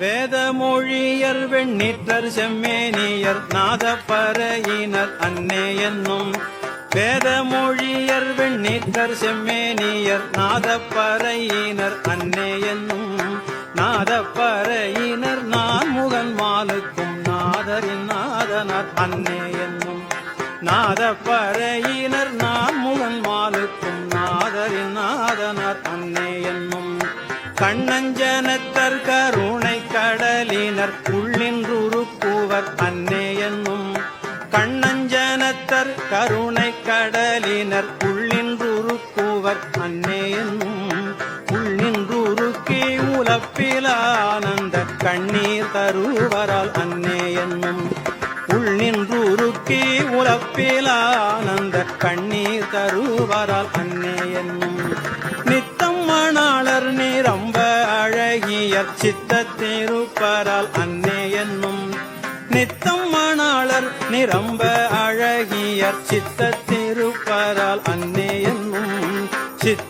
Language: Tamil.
வேதமொழியர் வெண்ணிற்றர் செம்மேனியர் நாதப்பறையினர் அன்னே என்னும். வேதமொழியர் வெண்ணிற்றர் செம்மேனியர் நாதப்பறையினர் அன்னே என்னும். நாதப்பறையினர் நான் முகன் மாலுக்கும் நாதரின் நாதனர் அன்னே என்னும். நாதப்பறையினர் நான் முகன் மாலுக்கும் நாதரின் நாதனர் அன்னே என்னும் கண்ணஞ்சனத்தர் கருணை கடலினர் உள்ளின்றுருக்குவர் அன்னே என்னும். கண்ணஞ்சனத்தர் கருணை கடலினர் உள்ளின்றுருக்குவர் அன்னே என்னும். உள்ளின்றுருக்கி உலப்பிலானந்த கண்ணீர் தருவரால் அன்னே என்னும். உள்நின்றுருக்கி உலப்பிலானந்த கண்ணீர் தருவரால் அன்னே என்னும். அழகியர் திருப்பரால் அன்னே என்னும் நித்தம் மணாளர் நிரம்ப அழகியர் சித்தத்திருப்பரால் அன்னே என்னும் சித்த